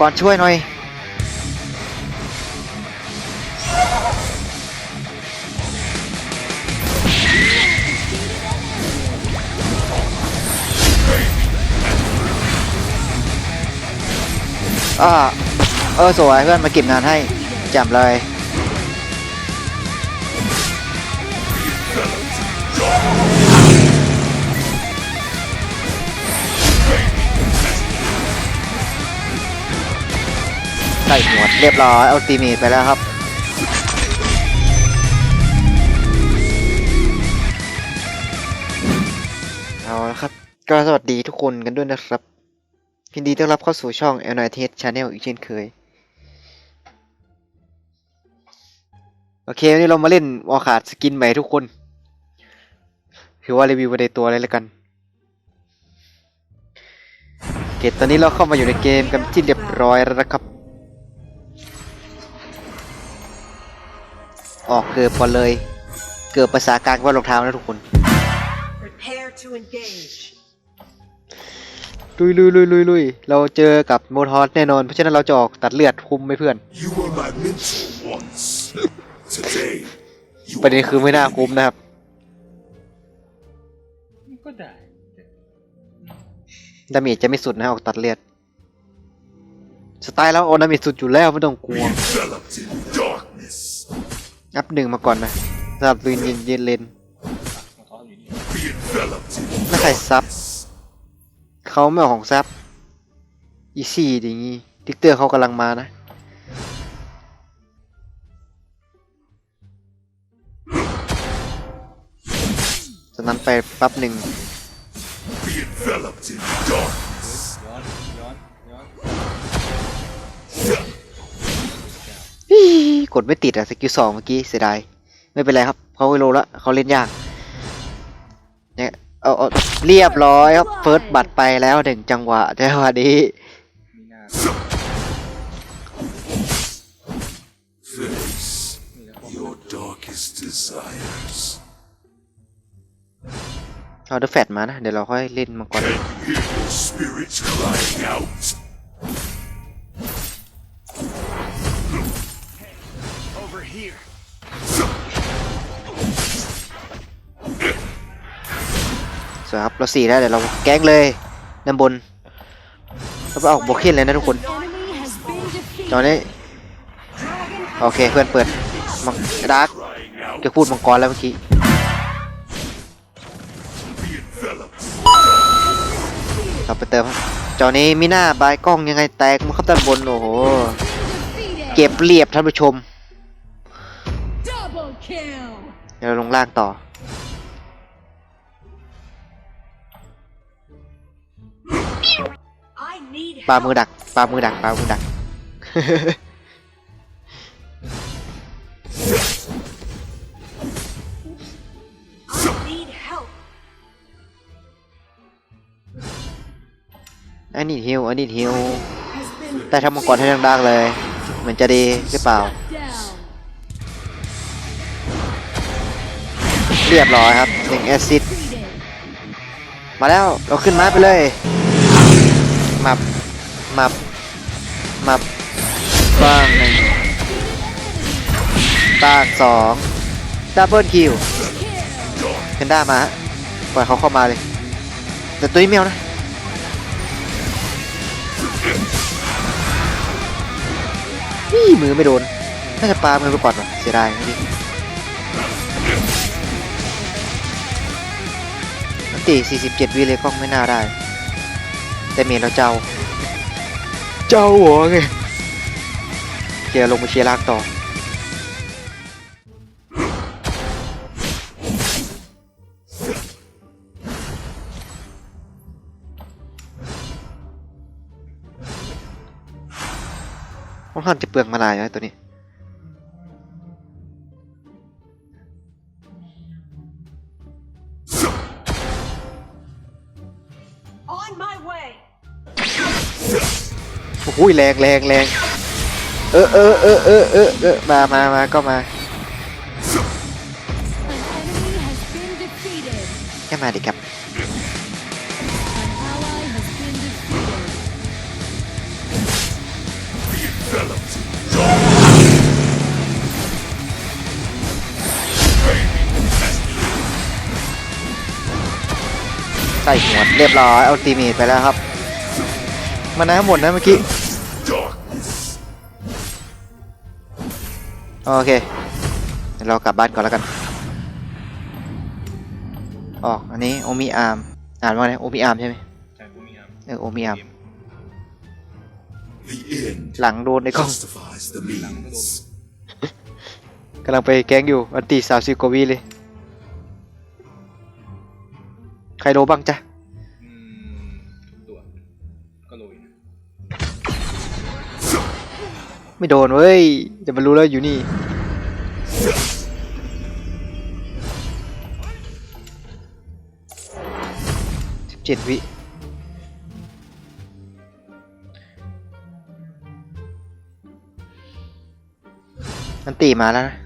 ก่อนช่วยหน่อยอ่าเออสวยเพื่อนมาเก็บงานให้แจ่มเลย ส่หมวดเรียบร้อยเอาตีมีดไปแล้วครับ เอาละครับ ก็สวัสดีทุกคนกันด้วยนะครับยินดีต้อนรับเข้าสู่ช่อง l n i t Channel อีกเช่นเคย โอเควันนี้เรามาเล่นวอขาดสกินใหม่ทุกคน ถือว่ารีวิวไปในตัวเลยแล้วกันโอเคตอนนี้เราเข้ามาอยู่ในเกมกันที่เรียบร้อยแล้วนะครับ ออกเกือบก่อนเลย เกือบภาษากลางว่ารองเท้านะทุกคน Prepare to engage. ลุยลุยลุยลุยลุยเราเจอกับโมทอสแน่นอน เพราะฉะนั้นเราจะออกตัดเลือดคุมไหมเพื่อน You were my mentor once. Today, you ประเด็นคือไม่น่าคุ้มนะครับ ก็ได้ ดาเมจจะไม่สุดนะออกตัดเลือด สไตล์แล้วเอาดาเมจสุดอยู่แล้วไม่ต้องกลัว enveloped in darkness. อัพหนึ่งมาก่อนนะสำหรับลุยเย็นเย็นเลนไม่ใครซับเขาไม่เอาของซับอีซี่อย่างงี้ดิกเตอร์เขากำลังมานะจากนั้นไปปั๊บหนึ่ง กดไม่ติดอะสกิลสองเมื่อกี้เสียดายไม่เป็นไรครับเขาไม่รู้ละเขาเล่นยากเนี่ยเอาเอาเรียบร้อยครับเฟิร์สบัตรไปแล้วหนึ่งจังหวะจังหวะนี้เอาเดอะแฟตมานะ เดี๋ยวเราค่อยเล่นมังกร Can you hear your spirits crying out? Over here. สวยครับเราสี่แล้วเดี๋ยวเราแก๊งเลยด้านบนเราไปออกโบเคนเลยนะทุกคน Enemy has been defeated. ตอนนี้โอเคเพื่อนเปิดมังดาร์ก Crying out. จะพูดมังกรแล้วเมื่อกี้ Be enveloped. เราไปเติมครับจอนี้มีหน้าบายกล้องยังไงแตกมันเข้าด้านบนโอ้โห Defeated. เก็บเรียบท่านผู้ชม ดี๋ยวเราลงล่างต่อ ปลามือดัก ปลามือดัก ปลามือดัก อันนี้ฮิวอันนี้ฮิวแต่ถ้ามังกรให้ดังๆเลย เหมือนจะดีหรือเปล่า เรียบร้อยครับหนึ่งแอซิดมาแล้วเราขึ้นม้าไปเลยมับมับมับบ้างหนึ่งตากสองดับเบิลคิวเพนด้ามาฮะปล่อยเขาเข้ามาเลย แต่ตัวนี้ไม่เอานะนี่มือไม่โดนน่าจะปามือไปก่อนว่ะเสียดายนะดิ ตี47 วิเลยกล้องไม่น่าได้ แต่เมนเราเจ้า เจ้าหัวไงเกียร์ลงมาเชียร์ลากต่อ ค่อนข้างจะเปลืองมาลายนะตัวนี้ my way. โอ้โหแรงแรงแรงเออเออเออเออเออเออมามามาก็มา An enemy has been defeated. แค่มาดิครั ใส่หัวเรียบร้อยเอาตีเมทไปแล้วครับมานะหมดนะเมื่อกี้ Darkness. โอเคเดี๋ยวเรากลับบ้านก่อนแล้วกันออกอันนี้โอมิอาร์มอ่านว่าไงโอมิอาร์มใช่ไหมใช่ผมมีอะเออโอมิอาร์ม The end หลังโดนในกล้อง justifies the means. กำลังไปแก๊งอยู่อันตีสามสิบกว่าวิเลย ใครโดนบ้างจ๊ะอืมทุกตัวก็โรยนะไม่โดนเว้ยจะมารู้แล้วอยู่นี่ สิบเจ็ดวิ มันตีมาแล้วนะ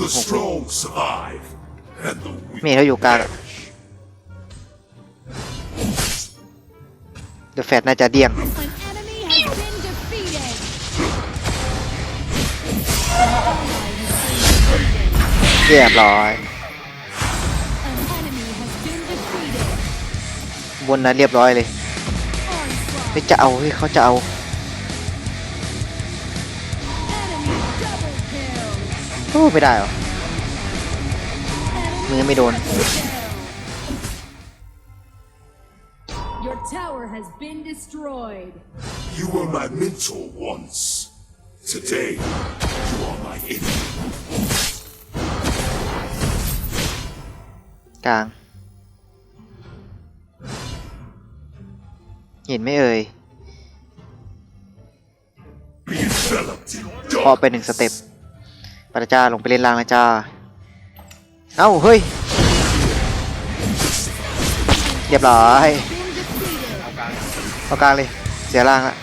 The strong survive, and the weak เมย์เขาอยู่กลาง perish. ดอะแฟตน่าจะเดียงเรียบร้อย บนนั้นเรียบร้อยเลยไม่จะเอาเฮ้ยเขาจะเอาโอ้ไม่ได้หรอมือไม่โดน tower has been destroyed. You were my mentor once. Today, you are my enemy. กลาง เห็นไหมเอ่ย Be enveloped in พอไปหนึ่งสเต็ป darkness. ปาจ้าลงไปเล่นล่างแล้วจ้า เอ้า เฮ้ย เรียบร้อย เอากลางเลย เสียล่างละ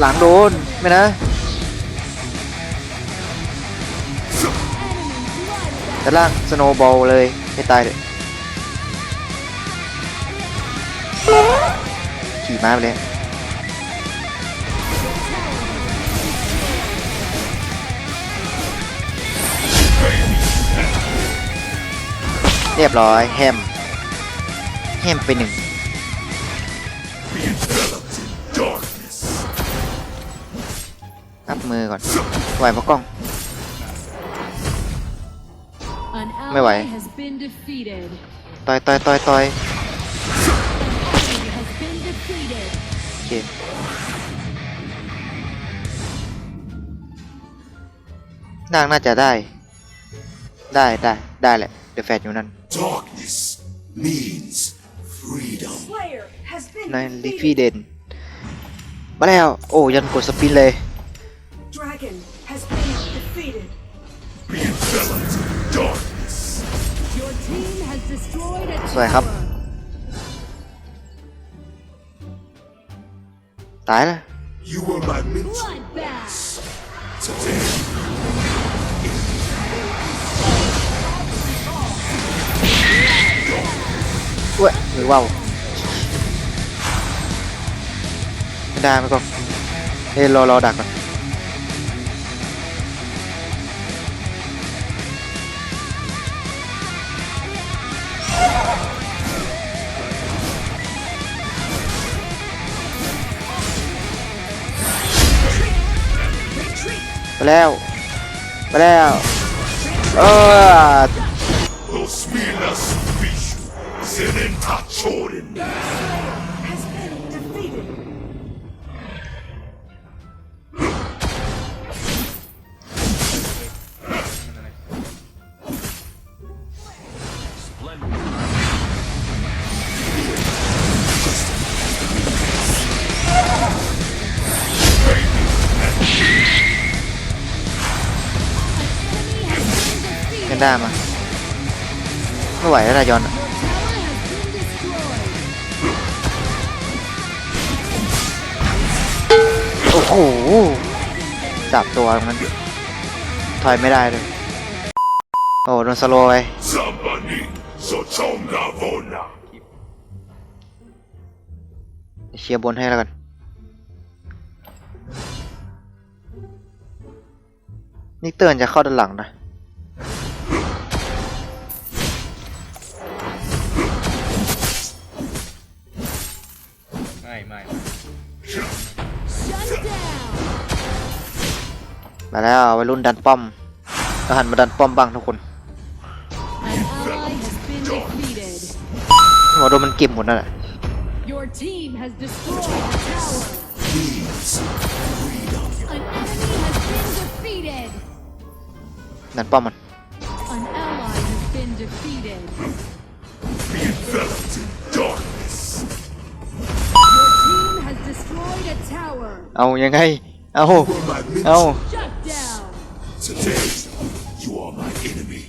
หลังโดนไม่นะ Enemy bloodbath. แต่ล่างสโนว์บอลเลยให้ตายเลยขี่ม้าไปเลย เรียบร้อยแฮมแฮมไปหนึ่ง Be enveloped in darkness. อัพมือก่อนไหวปะกล้อง An ไม่ไหว ally has been defeated. ต่อยต่อยต่อยต่อย An enemy has been defeated. โอเคนางน่าจะได้ ได้ได้ได้แหละเดอะแฟตอยู่นั่น Darkness means freedom. Slayer has been นั่นลิฟี defeated. เดนมาแล้วโอ้ยันกดสปินเลย Dragon has been defeated. Be enveloped in darkness. Your team has destroyed a สวยครับ tower. ตายแล้ว You were my mentor Bloodbath. today. เว้ยหรือว่าไม่ได้ไม่ก็เฮ้รอรอดักก่อนไปแล้วไปแล้วเออ Serenta chorin. Has been defeated. กันได้ โอ้โหจับตัวมันถอยไม่ได้เลย โอ้โดนสโลว์ไป Zambani. Sochonga vona. เชียร์บนให้แล้วกันนี่เตือนจะเข้าด้านหลังนะไม่ไม่ Shut down. มาแล้ววัยรุ่นดันป้อมเราหันมาดันป้อมบ้างทุกคน An ally has been defeated. หัวโดนมันเก็บหมดนั่นแหละ Your team has destroyed a tower. Please. An enemy has been defeated. ดันป้อมมัน เอายังไง เอา You are my เอา mentor. Shut down. Today, you are my enemy.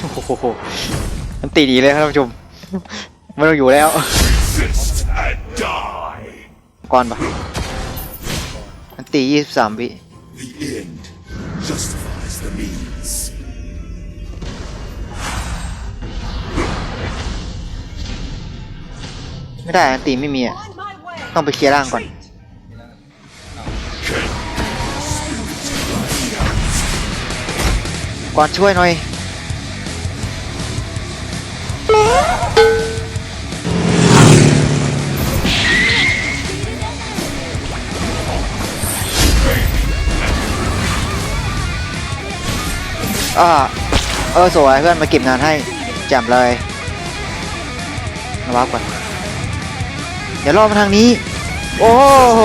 โอ้โหมันตีดีเลยครับท่านผู้ชมไม่ต้องอยู่แล้ว Resist and die. ก่อนปะมันตียี่สิบสามวิ The end justifies the means. ไม่ได้อันตีไม่มีอะต้องไปเคลียร์ร่างก่อนก่อนช่วยหน่อยอ่าเออสวยเพื่อนมาเก็บงานให้แจ่มเลยมาวับก่อน เดี๋ยวรอมาทางนี้ โอ้โห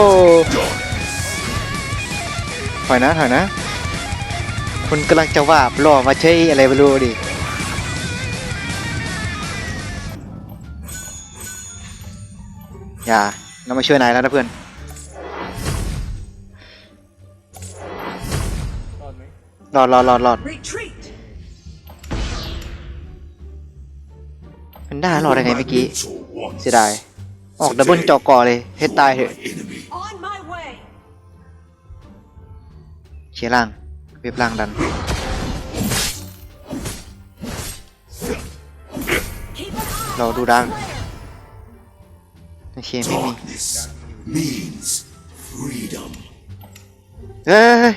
ถอยนะถอยนะคุณกำลังจะว่าบรอมาใช้อะไรไม่รู้ดิอย่าเรามาช่วยนายแล้วนะเพื่อนรอดไหมรอดรอดรอดรอด Retreat. มันได้รอดได้ไง My เมื่อกี้ mentor once. เสียดาย ออกดับเบิลจอกอเลยให้ตายเถอะ My enemy. On my way. เชียร์ล่างเว็บล่างดัน Keep an eye เรา on ดูดัง Slayer. โอเคไม่มี Darkness means freedom. เฮ้ย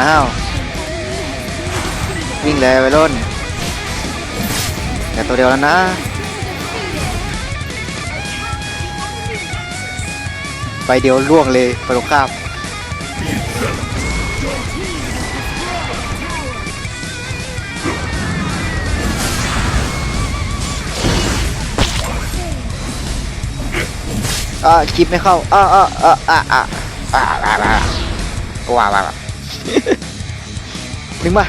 ้าว วิ่งเลยไปล้นแต่ตัวเดียวแล้วนะไปเดียวล่วงเลยไปลงคาบอ่าคลิปไม่เข้าอ่าอ่าอ่าอ่าอ่าอ่าว้าว ดึงมา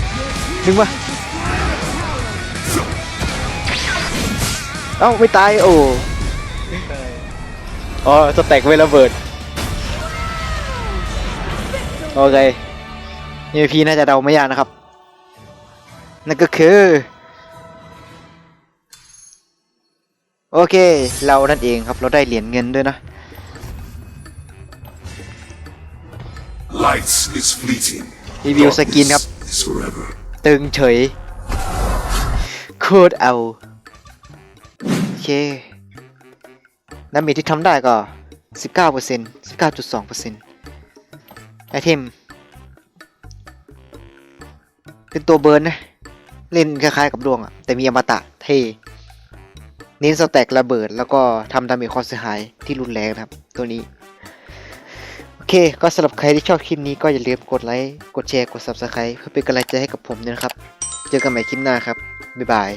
ดึงมาเอ้าไม่ตายโอ้อ๋อสแต็กไว้ระเบิด โอเค EP น่าจะเดาไม่ยากนะครับ นั่นก็คือ โอเค เรานั่นเองครับ เราได้เหรียญเงินด้วยนะ Light is fleeting. รีวิวสกินครับ Darkness is forever. ตึงเฉย โคตรเอา โอเคดาเมจที่ทำได้ก็ 19% 19.2%ไอเทม เป็นตัวเบิร์นนะ เล่นคล้ายๆกับดวงอะแต่มีอมตะเท่เน้นสแต็กระเบิด แล้วก็ทำดาเมจความเสียหายที่รุนแรงนะครับ ตัวนี้โอ เค ก็สำหรับใครที่ชอบคลิปนี้ก็อย่าลืมกดไลค์ กดแชร์ กด Subscribe เพื่อเป็นกำลังใจให้กับผมด้วยนะครับ เจอกันใหม่คลิปหน้าครับ บ๊ายบาย